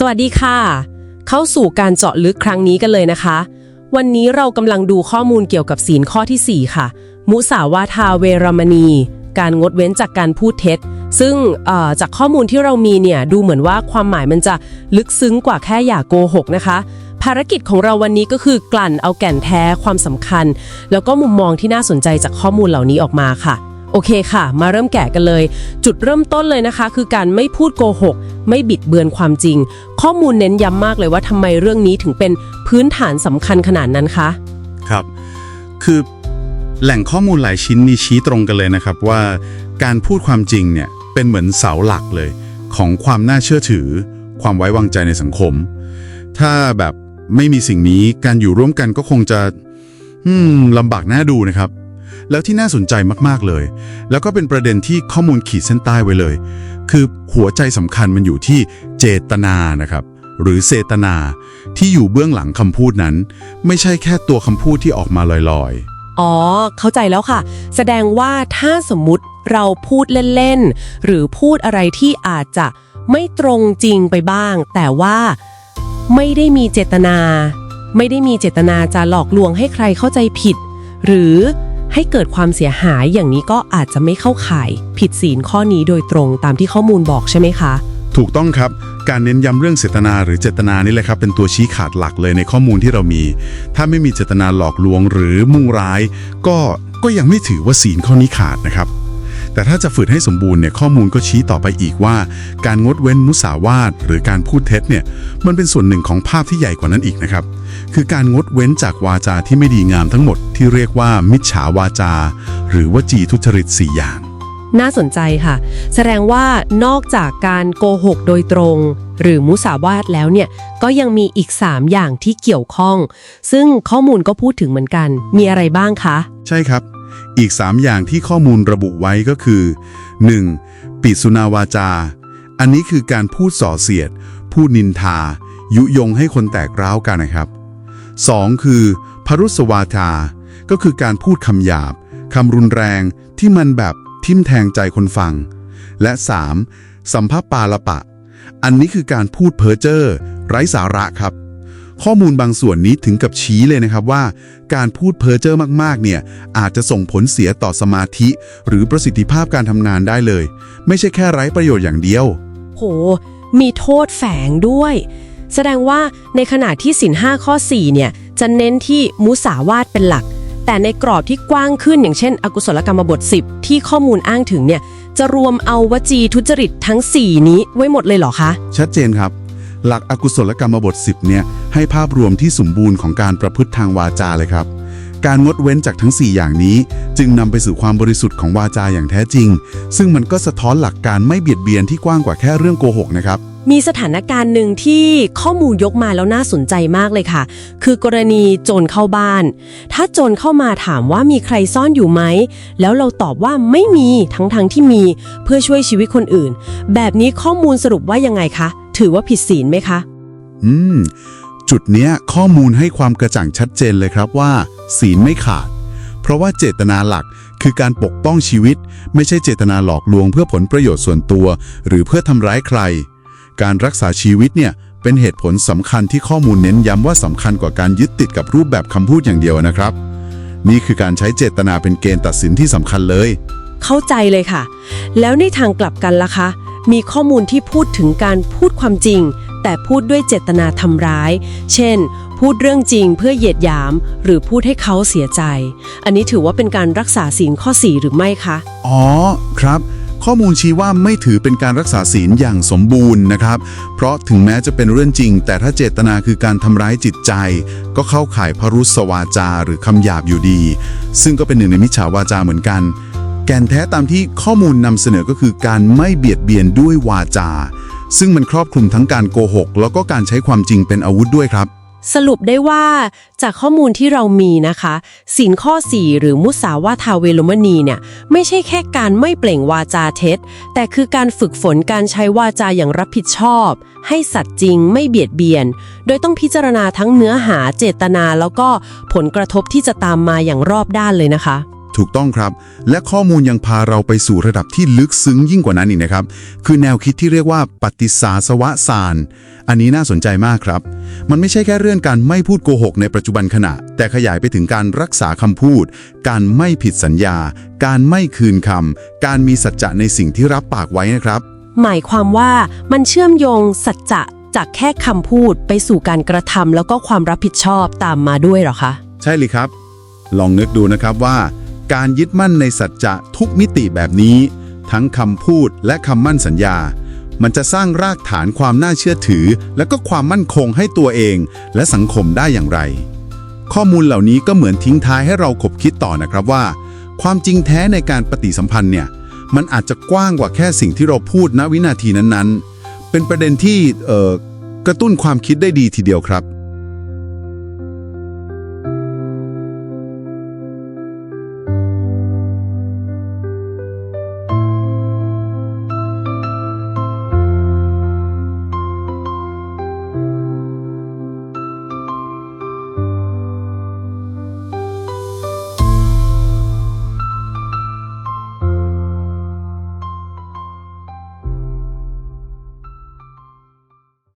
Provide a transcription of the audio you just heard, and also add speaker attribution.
Speaker 1: สวัสดีค่ะ เข้าสู่การเจาะลึกครั้งนี้กันเลยนะคะ วันนี้เรากำลังดูข้อมูลเกี่ยวกับศีลข้อทีสี่ 4 ค่ะ มุสาวาทาเวรมณี การงดเว้นจากการพูดเท็จ ซึ่งจากข้อมูลที่เรามีเนี่ยดูเหมือนว่าความหมายมันจะลึกซึ้งกว่าแค่อย่าโกหกนะคะ ภารกิจของเราวันนี้ก็คือกลั่นเอาแก่นแท้ความสำคัญ แล้วก็มุมมองที่น่าสนใจจากข้อมูลเหล่านี้ออกมาค่ะ โอเคค่ะ มาเริ่มแกะกันเลย จุดเริ่มต้นเลยนะคะ คือการไม่พูดโกหก ไม่บิดเบือนความจริง ข้อมูลเน้นย้ำมากเลยว่าทำไมเรื่องนี้ถึงเป็นพื้นฐานสำคัญขนาดนั้นคะ
Speaker 2: ครับ คือแหล่งข้อมูลหลายชิ้นนี่ชี้ตรงกันเลยนะครับว่า การพูดความจริงเนี่ยเป็นเหมือนเสาหลักเลย ของความน่าเชื่อถือ ความไว้วางใจในสังคม ถ้าแบบไม่มีสิ่งนี้การอยู่ร่วมกันก็คงจะลำบากน่าดูนะครับ แล้วที่น่าสนใจมากๆเลย แล้วก็เป็นประเด็นที่ข้อมูลขีดเส้นใต้ไว้เลย คือหัวใจสำคัญมันอยู่ที่เจตนานะครับ หรือเจตนาที่อยู่เบื้องหลังคำพูดนั้น ไม่ใช่แค่ตัวคำพูดที่ออกมาลอย
Speaker 1: อ๋อ เข้าใจแล้วค่ะ แสดงว่าถ้าสมมุติเราพูดเล่นๆ หรือพูดอะไรที่อาจจะไม่ตรงจริงไปบ้าง แต่ว่าไม่ได้มีเจตนา ไม่ได้มีเจตนาจะหลอกลวงให้ใครเข้าใจผิด หรือ ให้เกิดความเสียหายอย่างนี้ก็อาจจะไม่เข้าข่าย ผิดศีลข้อนี้โดยตรงตามที่ข้อมูลบอกใช่ไหมคะ
Speaker 2: ถูกต้องครับ การเน้นย้ำเรื่องเจตนาหรือเจตนานี่แหละครับ เป็นตัวชี้ขาดหลักเลยในข้อมูลที่เรามี ถ้าไม่มีเจตนาหลอกลวงหรือมุ่งร้าย ก็ก็ยังไม่ถือว่าศีลข้อนี้ขาดนะครับ แต่ถ้าจะฝืนให้สมบูรณ์เนี่ยข้อมูลก็ชี้ต่อไปอีกว่า การงดเว้นมุสาวาทหรือการพูดเท็จเนี่ยมันเป็นส่วนหนึ่งของภาพที่ใหญ่กว่านั้นอีกนะครับ คือการงดเว้นจากวาจาที่ไม่ดีงามทั้งหมดที่เรียกว่ามิจฉาวาจา หรือวจีทุจริตสี่อย่าง
Speaker 1: น่าสนใจค่ะ แสดงว่านอกจากการโกหกโดยตรง หรือมุสาวาทแล้วเนี่ยก็ยังมีอีก 3 อย่างที่เกี่ยวข้อง ซึ่งข้อมูลก็พูดถึงเหมือนกัน มีอะไรบ้างคะ
Speaker 2: ใช่ครับ อีก 3 อย่างที่ข้อมูลระบุไว้ก็คือ 1. ปิสุนาวาจา อันนี้คือการพูดส่อเสียด พูดนินทา ยุยงให้คนแตกร้าวกันนะครับ 2. คือพรุสวาทาก็คือการพูดคำหยาบคำรุนแรงที่มันแบบทิ่มแทงใจคนฟัง และ 3. สัมภปาละปะ อันนี้คือการพูดเพ้อเจ้อไร้สาระครับ ข้อมูลบางส่วนนี้ถึงกับชี้เลยนะครับว่า การพูดเพ้อเจ้อมากๆเนี่ยอาจจะส่งผลเสียต่อสมาธิ หรือประสิทธิภาพการทำงานได้เลย ไม่ใช่แค่ไร้ประโยชน์อย่างเดียว
Speaker 1: โห มีโทษแฝงด้วย แสดงว่าในขณะที่สินห้าข้อ 4 เนี่ย จะเน้นที่มุสาวาทเป็นหลัก แต่ในกรอบที่กว้างขึ้นอย่างเช่น อกุศลกรรมบท 10 ที่ข้อมูลอ้างถึงเนี่ยจะรวมเอาวจีทุจริตทั้ง 4 นี้ไว้หมดเลยเหรอคะ
Speaker 2: ชัดเจนครับ หลักอกุศลกรรมบท 10 เนี่ยให้ภาพรวมที่สมบูรณ์ของการประพฤติทางวาจาเลยครับ การงดเว้นจากทั้ง 4 อย่างนี้ จึงนำไปสู่ความบริสุทธิ์ของวาจาอย่างแท้จริง ซึ่งมันก็สะท้อนหลักการไม่เบียดเบียนที่กว้างกว่าแค่เรื่องโกหกนะครับ
Speaker 1: มีสถานการณ์หนึ่งที่ข้อมูลยกมาแล้วน่าสนใจมากเลยค่ะ คือกรณีโจรเข้าบ้าน ถ้าโจรเข้ามาถามว่ามีใครซ่อนอยู่ไหม แล้วเราตอบว่าไม่มีทั้งๆทที่มีเพื่อช่วยชีวิตคนอื่น แบบนี้ข้อมูลสรุปว่ายังไงคะ ถือว่าผิดศีลไหมคะ
Speaker 2: อืม จุดเนี้ยข้อมูลให้ความกระจ่างชัดเจนเลยครับว่า ศีลไม่ขาด เพราะว่าเจตนาหลักคือการปกป้องชีวิต ไม่ใช่เจตนาหลอกลวงเพื่อผลประโยชน์ส่วนตัว หรือเพื่อทำร้ายใคร การรักษาชีวิตเนี่ยเป็นเหตุผลสำคัญที่ข้อมูลเน้นย้ำว่าสำคัญกว่าการยึดติดกับรูปแบบคำพูดอย่างเดียวนะครับ นี่คือการใช้เจตนาเป็นเกณฑ์ตัดสินที่สำคัญเลย
Speaker 1: เข้าใจเลยค่ะ แล้วในทางกลับกันล่ะคะ มีข้อมูลที่พูดถึงการพูดความจริง แต่พูดด้วยเจตนาทำร้าย เช่น พูดเรื่องจริงเพื่อเหยียดหยาม หรือพูดให้เขาเสียใจ อันนี้ถือว่าเป็นการรักษาศีลข้อ 4 หรือไม่คะ
Speaker 2: อ๋อครับ ข้อมูลชี้ว่าไม่ถือเป็นการรักษาศีลอย่างสมบูรณ์นะครับ เพราะถึงแม้จะเป็นเรื่องจริง แต่ถ้าเจตนาคือการทำร้ายจิตใจ ก็เข้าข่ายพรุษวาจาหรือคำหยาบอยู่ดี ซึ่งก็เป็นหนึ่งในมิจฉาวาจาเหมือนกัน แกนแท้ตามที่ข้อมูลนำเสนอก็คือการไม่เบียดเบียนด้วยวาจา ซึ่งมันครอบคลุมทั้งการโกหก แล้วก็การใช้ความจริงเป็นอาวุธด้วยครับ
Speaker 1: สรุปได้ว่าจากข้อมูลที่เรามีนะคะศีลข้อ 4 หรือมุสาวาทาเวรมณีเนี่ยไม่ใช่แค่การไม่เปล่งวาจาเท็จ แต่คือการฝึกฝนการใช้วาจาอย่างรับผิดชอบ ให้สัตย์จริงไม่เบียดเบียน โดยต้องพิจารณาทั้งเนื้อหาเจตนา แล้วก็ผลกระทบที่จะตามมาอย่างรอบด้านเลยนะคะ
Speaker 2: ถูกต้องครับ และข้อมูลยังพาเราไปสู่ระดับที่ลึกซึ้งยิ่งกว่านั้นอีกนะครับ คือแนวคิดที่เรียกว่าปฏิสาสวสาร อันนี้น่าสนใจมากครับ มันไม่ใช่แค่เรื่องการไม่พูดโกหกในปัจจุบันขณะ แต่ขยายไปถึงการรักษาคำพูด การไม่ผิดสัญญา การไม่คืนคำการมีสัจจะในสิ่งที่รับปากไว้นะครับ
Speaker 1: หมายความว่ามันเชื่อมโยงสัจจะจากแค่คำพูดไปสู่การกระทำแล้วก็ความรับผิดชอบตามมาด้วยเหรอคะ
Speaker 2: ใช่เลยครับ ลองนึกดูนะครับว่า การยึดมั่นในสัจจะทุกมิติแบบนี้ ทั้งคำพูดและคำมั่นสัญญา มันจะสร้างรากฐานความน่าเชื่อถือ และก็ความมั่นคงให้ตัวเอง และสังคมได้อย่างไร ข้อมูลเหล่านี้ก็เหมือนทิ้งท้ายให้เราขบคิดต่อนะครับว่า ความจริงแท้ในการปฏิสัมพันธ์เนี่ยมันอาจจะกว้างกว่าแค่สิ่งที่เราพูดณวินาทีนั้นๆ เป็นประเด็นที่กระตุ้นความคิดได้ดีทีเดียวครับ